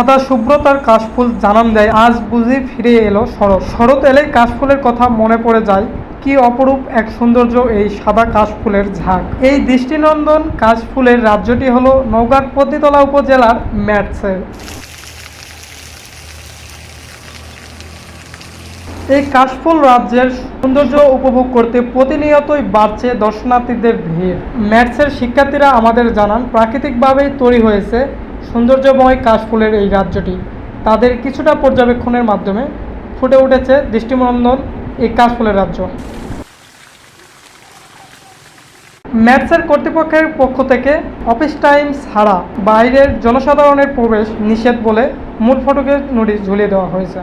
সাদা শুভ্রতার কাশফুল জানান দেয়। আজ বুঝি ফিরে এলো শরৎ। শরৎ এলে কাশফুলের কথা মনে পড়ে যায়, কি অপরূপ এক সৌন্দর্য এই সাদা কাশফুলের ঝাঁক। এই দৃষ্টিনন্দন কাশফুলের রাজ্যটি হল নওগাঁর পদ্মতলা উপজেলার ম্যাটসের। এই কাশফুল রাজ্যের সৌন্দর্য উপভোগ করতে প্রতিনিয়তই বাড়ছে দর্শনার্থীদের ভিড়। ম্যাটসের শিক্ষার্থীরা আমাদের জানান, প্রাকৃতিকভাবেই তৈরি হয়েছে সৌন্দর্যময় কাশফুলের এই রাজ্যটি তাদের কিছুটা পর্যবেক্ষণের মাধ্যমে ফুটে উঠেছে দৃষ্টিমন্দন এই কাশফুলের রাজ্য ম্যাপসের কর্তৃপক্ষের পক্ষ থেকে অফিস টাইম ছাড়া বাইরের জনসাধারণের প্রবেশ নিষেধ বলে মূল ফটকে নোটিশ ঝুলিয়ে দেওয়া হয়েছে